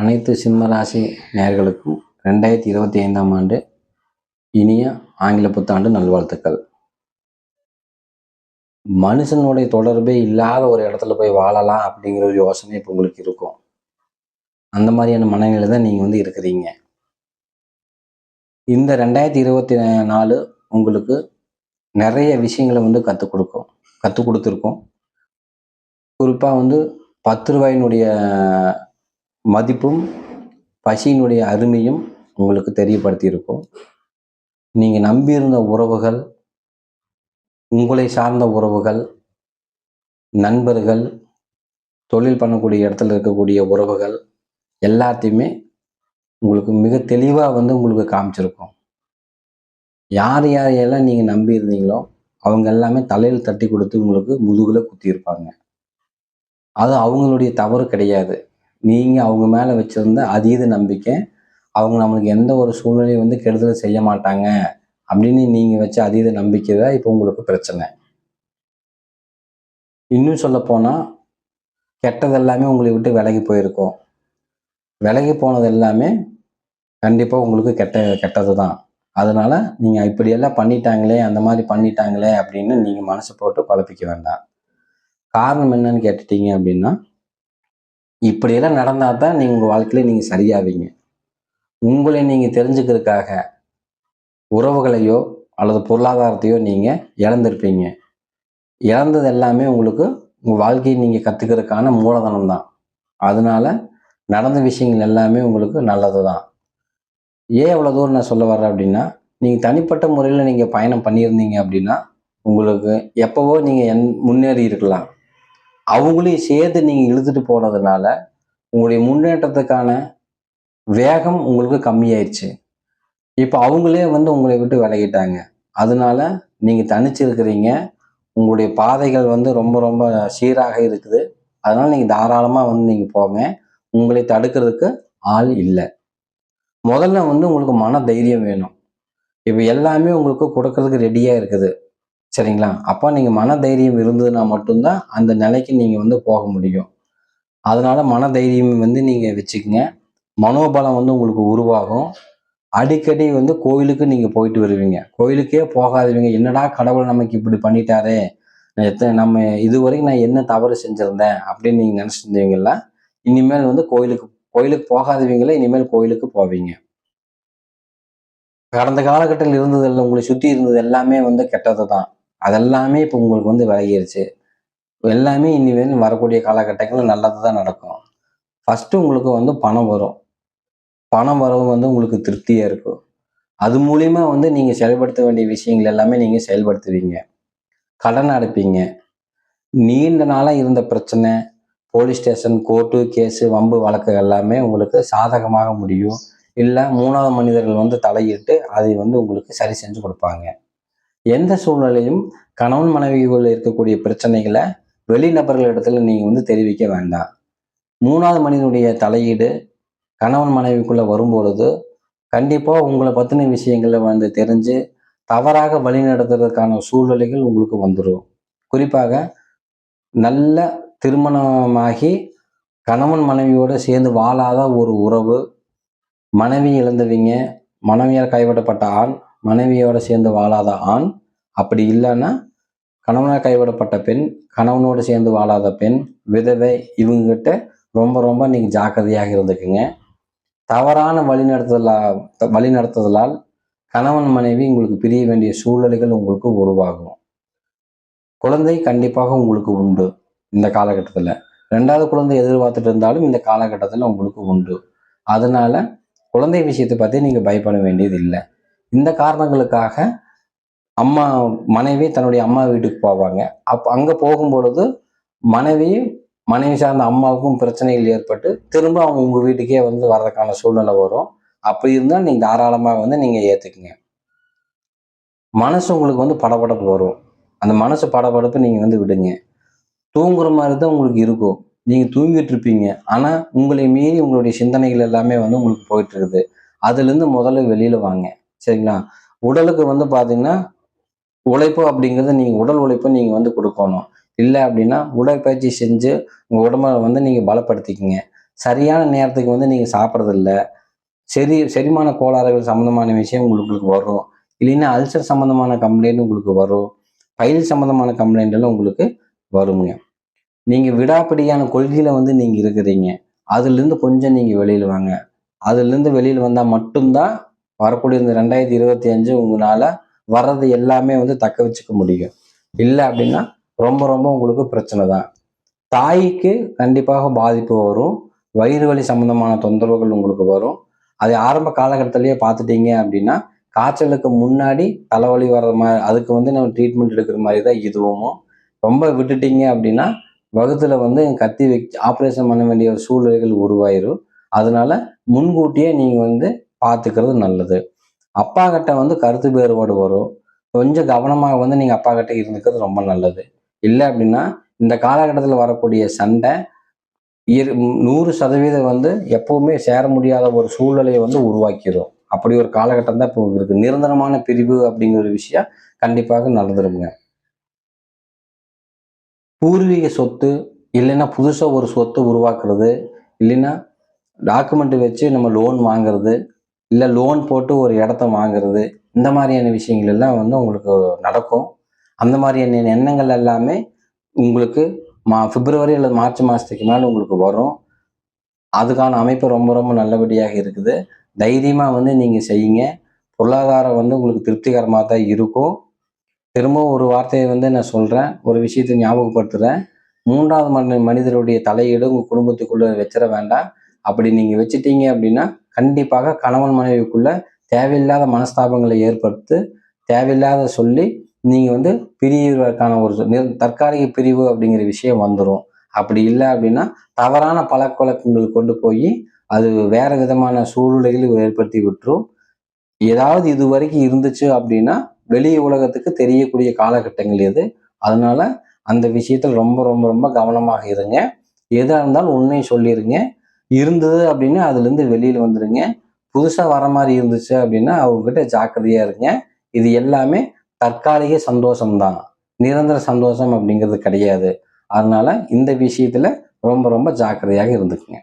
அனைத்து சிம்ம ராசி ரெண்டாயிரத்தி இருபத்தி ஐந்தாம் ஆண்டு இனிய ஆங்கில புத்தாண்டு நல்வாழ்த்துக்கள். மனுஷனுடைய தொடர்பே இல்லாத ஒரு இடத்துல போய் வாழலாம் அப்படிங்கிற ஒரு யோசனை இப்போ உங்களுக்கு இருக்கும். அந்த மாதிரியான மனநிலை தான் நீங்கள் வந்து இருக்கிறீங்க. இந்த ரெண்டாயிரத்தி இருபத்தி நாலு உங்களுக்கு நிறைய விஷயங்களை வந்து கற்றுக் கொடுக்கும் கற்றுக் கொடுத்துருக்கோம். குறிப்பாக வந்து பத்து ரூபாயினுடைய மதிப்பும் பசியினுடைய அருமையும் உங்களுக்கு தெரியப்படுத்தியிருக்கும். நீங்கள் நம்பியிருந்த உறவுகள் உங்களை சார்ந்த உறவுகள் நண்பர்கள் தொழில் பண்ணக்கூடிய இடத்துல இருக்கக்கூடிய உறவுகள் எல்லாத்தையுமே உங்களுக்கு மிக தெளிவாக வந்து உங்களுக்கு காமிச்சிருக்கோம். யார் யாரையெல்லாம் நீங்கள் நம்பி இருந்தீங்களோ அவங்க எல்லாமே தலையில் தட்டி கொடுத்து உங்களுக்கு முதுகில் குத்தியிருப்பாங்க. அது அவங்களுடைய தவறு கிடையாது. நீங்கள் அவங்க மேலே வச்சுருந்த அதீத நம்பிக்கை அவங்க நம்மளுக்கு எந்த ஒரு சூழ்நிலையும் வந்து கெடுதல் செய்ய மாட்டாங்க அப்படின்னு நீங்கள் வச்ச அதீத நம்பிக்கை தான் இப்போ உங்களுக்கு பிரச்சனை. இன்னும் சொல்லப்போனால் கெட்டது எல்லாமே உங்களை விட்டு விலகி போயிருக்கும். விலகி போனது எல்லாமே கண்டிப்பாக உங்களுக்கு கெட்ட கெட்டது தான். அதனால் நீங்கள் இப்படியெல்லாம் பண்ணிட்டாங்களே அந்த மாதிரி பண்ணிட்டாங்களே அப்படின்னு நீங்கள் மனசு போட்டு குழப்பிக்க வேண்டாம். காரணம் என்னன்னு கேட்டுட்டீங்க அப்படின்னா இப்படியெல்லாம் நடந்தால் தான் நீங்கள் உங்கள் வாழ்க்கையில நீங்கள் சரியாவீங்க. உங்களை நீங்கள் தெரிஞ்சுக்கிறதுக்காக உறவுகளையோ அல்லது பொருளாதாரத்தையோ நீங்கள் இழந்திருப்பீங்க. இழந்தது எல்லாமே உங்களுக்கு உங்கள் வாழ்க்கையை நீங்கள் கற்றுக்கிறதுக்கான மூலதனம் தான். அதனால நடந்த விஷயங்கள் எல்லாமே உங்களுக்கு நல்லது தான். ஏன் எவ்வளோ தூரம் நான் சொல்ல வர்றேன் அப்படின்னா நீங்கள் தனிப்பட்ட முறையில் நீங்கள் பயணம் பண்ணியிருந்தீங்க அப்படின்னா உங்களுக்கு எப்போவோ நீங்கள் என் முன்னேறி இருக்கலாம். அவங்களையும் சேர்த்து நீங்கள் இழுத்துட்டு போனதுனால உங்களுடைய முன்னேற்றத்துக்கான வேகம் உங்களுக்கு கம்மியாயிடுச்சு இப்போ அவங்களே வந்து உங்களை விட்டு விலகிட்டாங்க. அதனால நீங்கள் தனிச்சு இருக்கிறீங்க உங்களுடைய பாதைகள் வந்து ரொம்ப ரொம்ப சீராக இருக்குது. அதனால நீங்கள் தாராளமாக வந்து நீங்கள் போங்க. உங்களை தடுக்கிறதுக்கு ஆள் இல்லை. முதல்ல வந்து உங்களுக்கு மன தைரியம் வேணும். இப்போ எல்லாமே உங்களுக்கு கொடுக்கறதுக்கு ரெடியாக இருக்குது. சரிங்களா? அப்போ நீங்கள் மன தைரியம் இருந்ததுன்னா மட்டும்தான் அந்த நிலைக்கு நீங்கள் வந்து போக முடியும். அதனால மன தைரியம் வந்து நீங்கள் வச்சுக்கோங்க. மனோபலம் வந்து உங்களுக்கு உருவாகும். அடிக்கடி வந்து கோயிலுக்கு நீங்கள் போயிட்டு வருவீங்க. கோயிலுக்கே போகாதவங்க என்னடா கடவுள் நமக்கு இப்படி பண்ணிட்டாரே? எத்தனை நம்ம இது வரைக்கும் நான் என்ன தவறு செஞ்சுருந்தேன்? அப்படின்னு நீங்கள் நினச்சிருந்தீங்கல்ல இனிமேல் வந்து கோயிலுக்கு கோயிலுக்கு போகாதவங்களே இனிமேல் கோயிலுக்கு போவீங்க. கடந்த காலகட்டத்தில் இருந்தது உங்களை சுற்றி இருந்தது எல்லாமே வந்து கெட்டது தான் அதெல்லாமே இப்போ உங்களுக்கு வந்து விலகிருச்சு. எல்லாமே இனிமேல் வரக்கூடிய காலகட்டங்களில் நல்லது தான் நடக்கும். ஃபஸ்ட்டு உங்களுக்கு வந்து பணம் வரும். பணம் வரவு வந்து உங்களுக்கு திருப்தியாக இருக்கும். அது மூலிமா வந்து நீங்கள் செயல்படுத்த வேண்டிய விஷயங்கள் எல்லாமே நீங்கள் செயல்படுத்துவீங்க. கடன் அடைப்பீங்க. நீண்ட நாளாக இருந்த பிரச்சனை போலீஸ் ஸ்டேஷன் கோர்ட்டு கேஸு வம்பு வழக்கு எல்லாமே உங்களுக்கு சாதகமாக முடியும். இல்லை மூணாவது மனிதர்கள் வந்து தலையிட்டு அதை வந்து உங்களுக்கு சரி செஞ்சு கொடுப்பாங்க. எந்த சூழ்நிலையும் கணவன் மனைவிக்குள்ள இருக்கக்கூடிய பிரச்சனைகளை வெளிநபர்கள் நீங்கள் வந்து தெரிவிக்க வேண்டாம். மூணாவது மனிதனுடைய தலையீடு கணவன் மனைவிக்குள்ள வரும்பொழுது கண்டிப்பாக உங்களை பற்றின விஷயங்களை வந்து தெரிஞ்சு தவறாக வழி நடத்துறதுக்கான சூழ்நிலைகள் உங்களுக்கு வந்துடும் குறிப்பாக நல்ல திருமணமாகி கணவன் மனைவியோடு சேர்ந்து வாழாத ஒரு உறவு மனைவி இழந்தவங்க மனைவியால் கைவிடப்பட்ட ஆண் மனைவியோடு சேர்ந்து வாழாத ஆண் அப்படி இல்லைன்னா கணவனால் கைவிடப்பட்ட பெண் கணவனோடு சேர்ந்து வாழாத பெண் விதவை இவங்ககிட்ட ரொம்ப ரொம்ப நீங்கள் ஜாக்கிரதையாக இருந்துக்குங்க. தவறான வழிநடத்துதலால் வழிநடத்துதலால் கணவன் மனைவி உங்களுக்கு பிரிய வேண்டிய சூழ்நிலைகள் உங்களுக்கு உருவாகும். குழந்தை கண்டிப்பாக உங்களுக்கு உண்டு இந்த காலகட்டத்தில். ரெண்டாவது குழந்தை எதிர்பார்த்துட்டு இருந்தாலும் இந்த காலகட்டத்தில் உங்களுக்கு உண்டு. அதனால குழந்தை விஷயத்தை பற்றி நீங்கள் பயப்பட வேண்டியது இல்லை இந்த காரணங்களுக்காக அம்மா மனைவி தன்னுடைய அம்மா வீட்டுக்கு போவாங்க. அப் அங்கே போகும்பொழுது மனைவி மனைவி சார்ந்த அம்மாவுக்கும் பிரச்சனைகள் ஏற்பட்டு திரும்ப அவங்க உங்கள் வீட்டுக்கே வந்து வர்றதுக்கான சூழ்நிலை வரும். அப்படி இருந்தால் நீங்கள் தாராளமாக வந்து நீங்கள் ஏற்றுக்குங்க மனசு உங்களுக்கு வந்து படபடப்பு வரும். அந்த மனசு படபடப்பு நீங்கள் வந்து விடுங்க. தூங்குற மாதிரி தான் உங்களுக்கு இருக்கும். நீங்கள் தூங்கிட்டு இருப்பீங்க. ஆனால் உங்களை மீறி உங்களுடைய சிந்தனைகள் எல்லாமே வந்து உங்களுக்கு போயிட்டு இருக்குது. அதுலேருந்து முதல்ல வெளியில் வாங்க. சரிங்களா? உடலுக்கு வந்து பார்த்தீங்கன்னா உழைப்பு அப்படிங்கிறது நீங்கள் உடல் உழைப்பை நீங்கள் வந்து கொடுக்கணும். இல்லை அப்படின்னா உடற்பயிற்சி செஞ்சு உங்கள் உடம்ப வந்து நீங்கள் பலப்படுத்திக்கங்க. சரியான நேரத்துக்கு வந்து நீங்கள் சாப்பிட்றதில்ல. சரி செரிமான கோளாறுகள் சம்மந்தமான விஷயம் உங்களுக்கு வரும். இல்லைன்னா அல்சர் சம்மந்தமான கம்ப்ளைண்ட் உங்களுக்கு வரும். பயில் சம்மந்தமான கம்ப்ளைண்ட் எல்லாம் உங்களுக்கு வருங்க. நீங்கள் விடாப்பிடியான கொள்கையில் வந்து நீங்கள் இருக்கிறீங்க. அதுலேருந்து கொஞ்சம் நீங்கள் வெளியில் வாங்க. அதுலேருந்து வெளியில் வந்தால் மட்டும்தான் வரக்கூடிய இந்த ரெண்டாயிரத்தி இருபத்தி அஞ்சு உங்களால் வர்றது எல்லாமே வந்து தக்க வச்சுக்க முடியும். இல்லை அப்படின்னா ரொம்ப ரொம்ப உங்களுக்கு பிரச்சனை தான். தாய்க்கு கண்டிப்பாக பாதிப்பு வரும். வயிறு வலி சம்பந்தமான தொந்தரவுகள் உங்களுக்கு வரும். அது ஆரம்ப காலகட்டத்திலேயே பார்த்துட்டீங்க அப்படின்னா காய்ச்சலுக்கு முன்னாடி தலைவலி வர்ற மாதிரி அதுக்கு வந்து நம்ம ட்ரீட்மெண்ட் எடுக்கிற மாதிரி தான் இதுவும். ரொம்ப விட்டுட்டீங்க அப்படின்னா வகுத்துல வந்து கத்தி வச்சு ஆப்ரேஷன் பண்ண வேண்டிய ஒரு சூழ்நிலைகள் உருவாயிரும். அதனால முன்கூட்டியே நீங்க வந்து பார்த்துக்கிறது நல்லது. அப்பா கிட்ட வந்து கருத்து வேறுபாடு வரும். கொஞ்சம் கவனமாக வந்து நீங்கள் அப்பா கிட்ட இருந்துக்கிறது ரொம்ப நல்லது. இல்லை அப்படின்னா இந்த காலகட்டத்தில் வரக்கூடிய சண்டை இரு நூறு சதவீதம் வந்து எப்பவுமே சேர முடியாத ஒரு சூழ்நிலையை வந்து உருவாக்கிடும் அப்படி ஒரு காலகட்டம் தான் இப்போ இருக்குது நிரந்தரமான பிரிவு அப்படிங்கிற ஒரு விஷயம் கண்டிப்பாக நடந்துருங்க பூர்வீக சொத்து இல்லைன்னா புதுசாக ஒரு சொத்தை உருவாக்குறது இல்லைன்னா டாக்குமெண்ட் வச்சு நம்ம லோன் வாங்குறது இல்லை லோன் போட்டு ஒரு இடத்த வாங்குறது இந்த மாதிரியான விஷயங்கள் எல்லாம் வந்து உங்களுக்கு நடக்கும். அந்த மாதிரியான எண்ணங்கள் எல்லாமே உங்களுக்கு மா பிப்ரவரி அல்லது மார்ச் மாதத்துக்கு மேலே உங்களுக்கு வரும். அதுக்கான அமைப்பு ரொம்ப ரொம்ப நல்லபடியாக இருக்குது. தைரியமாக வந்து நீங்கள் செய்யுங்க. பொருளாதாரம் வந்து உங்களுக்கு திருப்திகரமாக தான் இருக்கும். திரும்பவும் ஒரு வார்த்தையை வந்து நான் சொல்கிறேன் ஒரு விஷயத்தை ஞாபகப்படுத்துகிறேன் மூன்றாவது மனிதருடைய தலையீடு உங்கள் குடும்பத்துக்குள்ளே வச்சிட வேண்டாம். அப்படி நீங்கள் வச்சுட்டீங்க அப்படின்னா கண்டிப்பாக கணவன் மனைவிக்குள்ள தேவையில்லாத மனஸ்தாபங்களை ஏற்படுத்து தேவையில்லாத சொல்லி நீங்கள் வந்து பிரிவதற்கான ஒரு தற்காலிக பிரிவு அப்படிங்கிற விஷயம் வந்துடும் அப்படி இல்லை அப்படின்னா தவறான பழக்கவழக்கங்கள் கொண்டு போய் அது வேற விதமான சூழ்நிலைகளை ஏற்படுத்தி விட்டுரும். ஏதாவது இது வரைக்கும் இருந்துச்சு அப்படின்னா வெளி உலகத்துக்கு தெரியக்கூடிய காலகட்டங்கள் இது அதனால அந்த விஷயத்தில் ரொம்ப ரொம்ப ரொம்ப கவனமாக இருங்க. எதாக இருந்தாலும் உண்மையை சொல்லிடுங்க இருந்தது அப்படின்னா அதுலேருந்து வெளியில் வந்துடுங்க புதுசாக வர மாதிரி இருந்துச்சு அப்படின்னா அவங்ககிட்ட ஜாக்கிரதையாக இருங்க. இது எல்லாமே தற்காலிக சந்தோஷம்தான். நிரந்தர சந்தோஷம் அப்படிங்கிறது கிடையாது. அதனால இந்த விஷயத்துல ரொம்ப ரொம்ப ஜாக்கிரதையாக இருந்துக்குங்க.